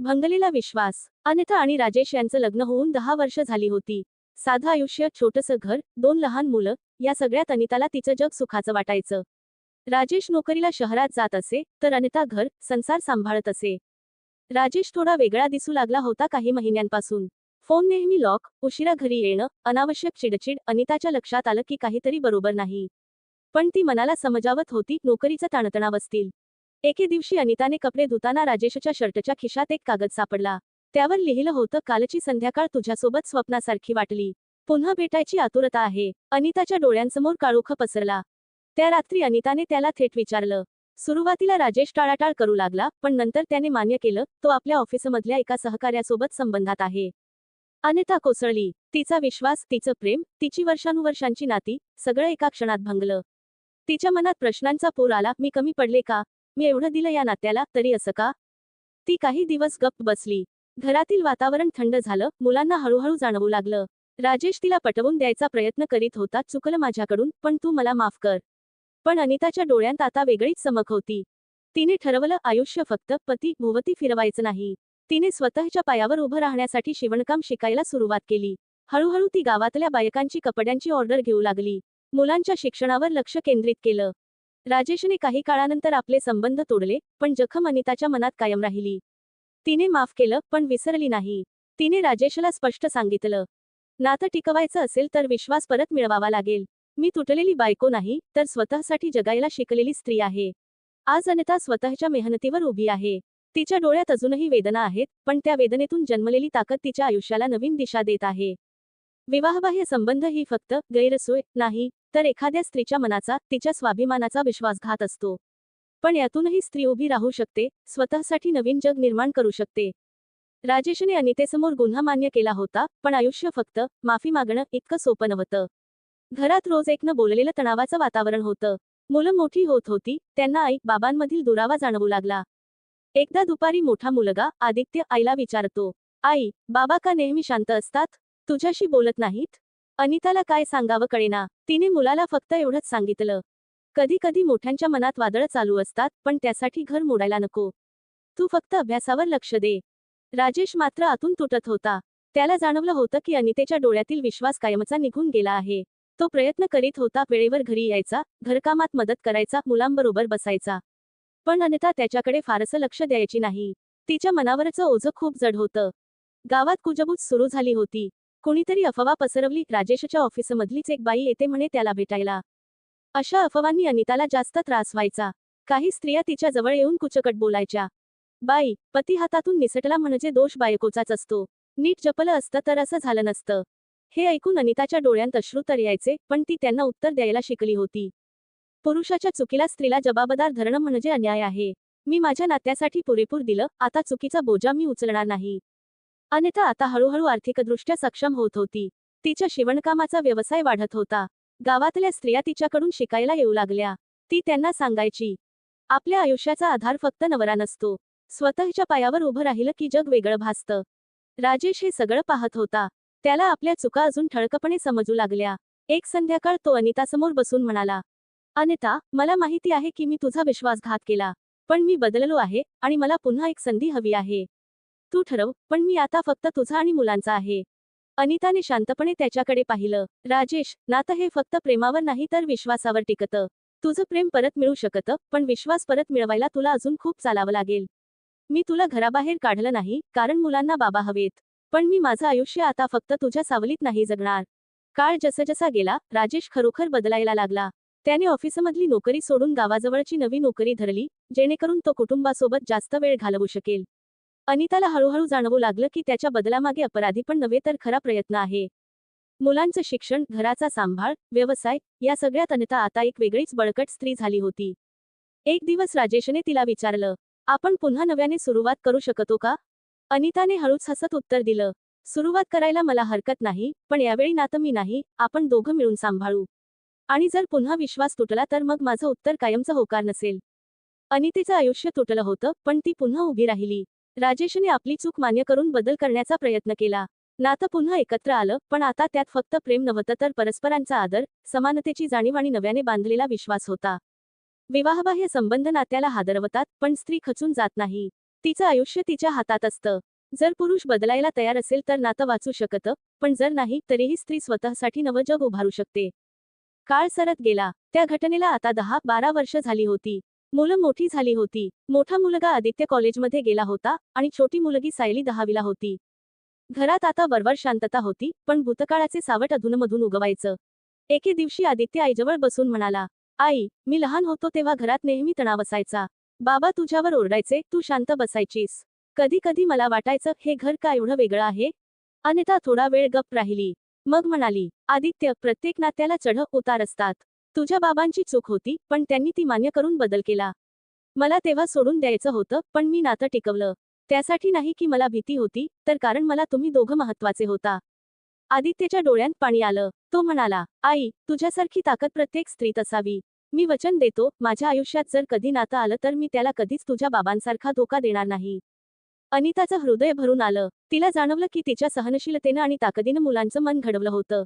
भंगलेला विश्वास. अनिता आणि राजेश यांचं लग्न होऊन दहा वर्ष झाली होती. साधं आयुष्य छोटंसं घर दोन लहान मुलं या सगळ्यात अनिताला तिचं जग सुखाचं वाटायचं. राजेश नोकरीला शहरात जात असे तर अनिता घर संसार सांभाळत असे. राजेश थोडा वेगळा दिसू लागला होता काही महिन्यांपासून. फोन नेहमी लॉक उशिरा घरी येणं अनावश्यक चिडचिड अनिताच्या लक्षात आलं की काहीतरी बरोबर नाही. पण ती मनाला समजावत होती नोकरीचा ताणतणाव असतील. एके दिवशी अनिताने कपडे धुताना राजेशच्या शर्टच्या खिशात एक कागद सापडला. त्यावर लिहिलं होतं कालची संध्याकाळ तुझ्यासोबत स्वप्नासारखी वाटली. पुन्हा भेटायची आतुरता आहे. अनिताच्या डोळ्यांसमोर काळोख पसरला. त्या रात्री अनिताने त्याला थेट विचारलं. सुरुवातीला राजेश टाळाटाळ करू लागला पण नंतर त्याने मान्य केलं तो आपल्या ऑफिसमधल्या एका सहकार्यासोबत संबंधात आहे. अनिता कोसळली. तिचा विश्वास तिचं प्रेम तिची वर्षानुवर्षांची नाती सगळं एका क्षणात भंगलं. तिच्या मनात प्रश्नांचा पूर आला मी कमी पडले का? मी एवढं दिलं या नात्याला तरी असं का? ती काही दिवस गप्प बसली. घरातील वातावरण थंड झालं मुलांना हळूहळू जाणवू लागलं. राजेश तिला पटवून द्यायचा प्रयत्न करीत होता चुकलं माझ्याकडून पण तू मला माफ कर. पण अनिताच्या डोळ्यांत आता वेगळीच चमक होती. तिने ठरवलं आयुष्य फक्त पती भुवती फिरवायचं नाही. तिने स्वतःच्या पायावर उभं राहण्यासाठी शिवणकाम शिकायला सुरुवात केली. हळूहळू ती गावातल्या बायकांची कपड्यांची ऑर्डर घेऊ लागली. मुलांच्या शिक्षणावर लक्ष केंद्रित केलं. राजेशने काही काळानंतर आपले संबंध तोडले पण जखम अनिताच्या मनात कायम राहिली. तिने माफ केलं पण विसरली नाही. तिने राजेशला स्पष्ट सांगितलं. नातं टिकवायचं असेल तर विश्वास परत मिळवावा लागेल. मी तुटलेली बायको नाही तर स्वतःसाठी जगायला शिकलेली स्त्री आहे. आज अनिता स्वतःच्या मेहनतीवर उभी आहे. तिच्या डोळ्यात अजूनही वेदना आहेत पण त्या वेदनेतून जन्मलेली ताकद तिच्या आयुष्याला नवीन दिशा देत आहे. विवाहबाह्य संबंध ही फक्त गैरसोय नाही तर एखाद्या स्त्रीच्या मनाचा तिच्या स्वाभिमानाचा विश्वासघात असतो. पण यातूनही स्त्री उभी राहू शकते स्वतःसाठी नवीन जग निर्माण करू शकते. राजेशने अनितेसमोर गुन्हा मान्य केला होता पण आयुष्य फक्त माफी मागणं इतकं सोपं नव्हतं. घरात रोज एकनं बोललेलं तणावाचं वातावरण होतं. मुलं मोठी होत होती त्यांना आई बाबांमधील दुरावा जाणवू लागला. एकदा दुपारी मोठा मुलगा आदित्य आईला विचारतो आई बाबा का नेहमी शांत असतात? तुझ्याशी बोलत नाहीत? अनिताला काय सांगावं कळेना. तिने मुलाला फक्त एवढंच सांगितलं. कधी कधी मोठ्यांच्या मनात वादळ चालू असतात पण त्यासाठी घर मोडायला नको. तू फक्त अभ्यासावर लक्ष दे. राजेश मात्र आतून तुटत होता. त्याला जाणवलं होतं की अनितेच्या डोळ्यातील विश्वास कायमचा निघून गेला आहे. तो प्रयत्न करीत होता वेळेवर घरी यायचा घरकामात मदत करायचा मुलांबरोबर बसायचा. पण अनिता त्याच्याकडे फारसं लक्ष द्यायची नाही. तिच्या मनावरचं ओझं खूप जड होतं. गावात कुजबूज सुरू झाली होती. कुणीतरी अफवा पसरवली राजेशच्या ऑफिसमधलीच एक बाई येते म्हणे त्याला भेटायला. अशा अफवांनी अनिताला जास्त त्रास व्हायचा. काही स्त्रिया तिच्या जवळ येऊन कुचकट बोलायच्या. बाई पती हातातून निसटला म्हणजे दोष बायकोचाच असतो. नीट जपलं असतं तर असं झालं नसतं. हे ऐकून अनिताच्या डोळ्यांत अश्रू तर यायचे पण ती त्यांना उत्तर द्यायला शिकली होती. पुरुषाच्या चुकीला स्त्रीला जबाबदार धरणं म्हणजे अन्याय आहे. मी माझ्या नात्यासाठी पुरेपूर दिलं आता चुकीचा बोजा मी उचलणार नाही. अनिता आता हळूहळू आर्थिकदृष्ट्या सक्षम होत होती. तिच्या शिवणकामाचा व्यवसाय वाढत होता. गावातल्या स्त्रिया तिच्याकडून शिकायला येऊ लागल्या. ती त्यांना सांगायची आपल्या आयुष्याचा आधार फक्त नवरा नसतो. स्वतःच्या पायावर उभं राहिलं की जग वेगळं भासतं. राजेश हे सगळं पाहत होता. त्याला आपल्या चुका अजून ठळकपणे समजू लागल्या. एक संध्याकाळ तो अनितासमोर बसून म्हणाला अनिता मला माहिती आहे की मी तुझा विश्वासघात केला पण मी बदललो आहे आणि मला पुन्हा एक संधी हवी आहे. तू ठरव पण मी आता फक्त तुझा आणि मुलांचा आहे. अनिताने शांतपणे त्याच्याकडे पाहिलं. राजेश नातं हे फक्त प्रेमावर नाही तर विश्वासावर टिकतं. तुझं प्रेम परत मिळू शकतं पण विश्वास परत मिळवायला तुला अजून खूप चालावं लागेल. मी तुला घराबाहेर काढलं नाही कारण मुलांना बाबा हवेत. पण मी माझं आयुष्य आता फक्त तुझ्या सावलीत नाही जगणार. काळ जसजसा गेला राजेश खरोखर बदलायला लागला. त्याने ऑफिसमधली नोकरी सोडून गावाजवळची नवी नोकरी धरली जेणेकरून तो कुटुंबासोबत जास्त वेळ घालवू शकेल. अनिताला हळूहळू जाणवू लागलं की त्याच्या बदलामागे अपराधी पण नव्हे तर खरा प्रयत्न आहे. मुलांचं शिक्षण घराचा सांभाळ व्यवसाय या सगळ्यात अनिता आता एक वेगळीच बळकट स्त्री झाली होती. एक दिवस राजेशने तिला विचारलं आपण पुन्हा नव्याने सुरुवात करू शकतो का? अनिताने हळूच हसत उत्तर दिलं सुरुवात करायला मला हरकत नाही पण यावेळी नातं मी नाही आपण दोघं मिळून सांभाळू. आणि जर पुन्हा विश्वास तुटला तर मग माझं उत्तर कायमचं होकार नसेल. अनितेचं आयुष्य तुटलं होतं पण ती पुन्हा उभी राहिली. राजेशने आपली चूक मान्य करून बदल करण्याचा प्रयत्न केला. नातं पुन्हा एकत्र आलं पण आता त्यात फक्त प्रेम नव्हतं तर परस्परांचा आदर समानतेची जाणीव आणि नव्याने बांधलेला विश्वास होता. विवाहबाह्य संबंध नात्याला हादरवतात पण स्त्री खचून जात नाही. तिचं आयुष्य तिच्या हातात असतं. जर पुरुष बदलायला तयार असेल तर नातं वाचू शकतं पण जर नाही तरीही स्त्री स्वतःसाठी नवं जग उभारू शकते. काळ सरत गेला. त्या घटनेला आता दहा बारा वर्ष झाली होती. मुलं मोठी झाली होती. मोठा मुलगा आदित्य कॉलेजमध्ये गेला होता आणि छोटी मुलगी सायली दहावीला होती. घरात आता वरवर शांतता होती पण भूतकाळाचे सावट अधूनमधून उगवायचं. एके दिवशी आदित्य आईजवळ बसून म्हणाला आई मी लहान होतो तेव्हा घरात नेहमी तणाव असायचा. बाबा तुझ्यावर ओरडायचे तू शांत बसायचीस. कधी कधी मला वाटायचं हे घर का एवढं वेगळं आहे? अनिता थोडा वेळ गप्प राहिली. मग म्हणाली आदित्य प्रत्येक नात्याला चढ उतार असतात. तुझ्या बाबांची चूक होती पण त्यांनी ती मान्य करून बदल केला. मला तेव्हा सोडून द्यायचं होतं पण मी नातं टिकवलं. त्यासाठी नाही की मला भीती होती तर कारण मला तुम्ही दोघं महत्त्वाचे होता. आदित्यच्या डोळ्यांत पाणी आलं. तो म्हणाला आई तुझ्यासारखी ताकद प्रत्येक स्त्रीत असावी. मी वचन देतो माझ्या आयुष्यात जर कधी नातं आलं तर मी त्याला कधीच तुझ्या बाबांसारखा धोका देणार नाही. अनिताचं हृदय भरून आलं. तिला जाणवलं की तिच्या सहनशीलतेनं आणि ताकदीनं मुलांचं मन घडवलं होतं.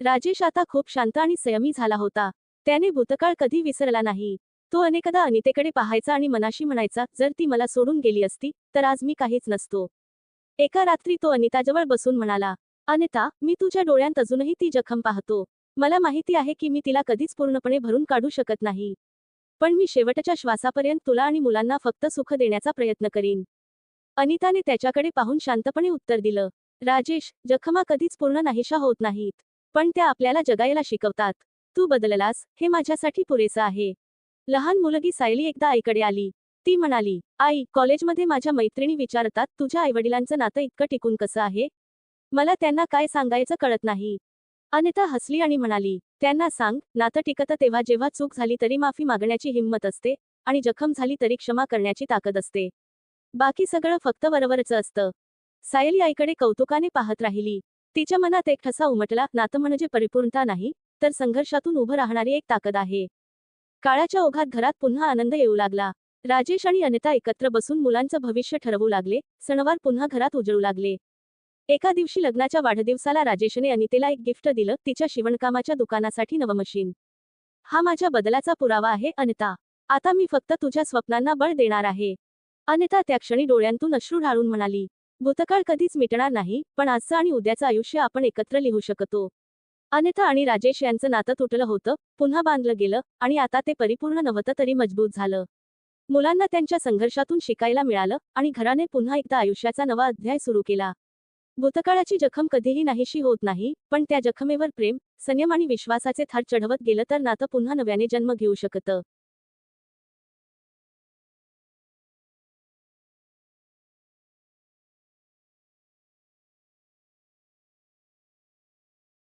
राजेश आता खूप शांत आणि संयमी झाला होता. त्याने भूतकाळ कधी विसरला नाही. तो अनेकदा अनितेकडे पाहायचा आणि मनाशी म्हणायचा जर ती मला सोडून गेली असती तर आज मी काहीच नसतो. एका रात्री तो अनिताजवळ बसून म्हणाला अनिता मी तुझ्या डोळ्यांत अजूनही ती जखम पाहतो. मला माहिती आहे की मी तिला कधीच पूर्णपणे भरून काढू शकत नाही. पण मी शेवटच्या श्वासापर्यंत तुला आणि मुलांना फक्त सुख देण्याचा प्रयत्न करीन. अनिताने त्याच्याकडे पाहून शांतपणे उत्तर दिलं राजेश जखमा कधीच पूर्ण नाहीशा होत नाहीत पण त्या आपल्याला जगायला शिकवतात. तू बदललास हे माझ्यासाठी पुरेसं आहे. लहान मुलगी सायली एकदा आईकडे आली. ती म्हणाली आई कॉलेजमध्ये माझ्या मैत्रिणी विचारतात तुझ्या आईवडिलांचं नातं इतकं टिकून कसं आहे? मला त्यांना काय सांगायचं कळत नाही. अनिता हसली आणि म्हणाली त्यांना सांग नातं टिकतं तेव्हा जेव्हा चूक झाली तरी माफी मागण्याची हिंमत असते आणि जखम झाली तरी क्षमा करण्याची ताकद असते. बाकी सगळं फक्त वरवरचं असतं. सायली आईकडे कौतुकाने पाहत राहिली. तिच्या मनात एक ठसा उमटला नातं म्हणजे परिपूर्णता नाही तर संघर्षातून उभं राहणारी एक ताकद आहे. काळाच्या ओघात घरात पुन्हा आनंद येऊ लागला. राजेश आणि अनिता एकत्र बसून मुलांचं भविष्य ठरवू लागले. सणवार पुन्हा घरात उजळू लागले. एका दिवशी लग्नाच्या वाढदिवसाला राजेशने अनितेला एक गिफ्ट दिलं. तिच्या शिवणकामाच्या दुकानासाठी नवं मशीन. हा माझ्या बदलाचा पुरावा आहे अनिता. आता मी फक्त तुझ्या स्वप्नांना बळ देणार आहे. अनिता त्या क्षणी डोळ्यांतून अश्रू ढाळून म्हणाली भूतकाळ कधीच मिटणार नाही पण आजचं आणि उद्याचं आयुष्य आपण एकत्र लिहू शकतो. अनिता आणि राजेश यांचं नातं तुटलं होतं पुन्हा बांधलं गेलं आणि आता ते परिपूर्ण नव्हतं तरी मजबूत झालं. मुलांना त्यांच्या संघर्षातून शिकायला मिळालं आणि घराने पुन्हा एकदा आयुष्याचा नवा अध्याय सुरू केला. भूतकाळाची जखम कधीही नाहीशी होत नाही पण त्या जखमेवर प्रेम संयम आणि विश्वासाचे थार चढवत गेलं तर नातं पुन्हा नव्याने जन्म घेऊ शकतं.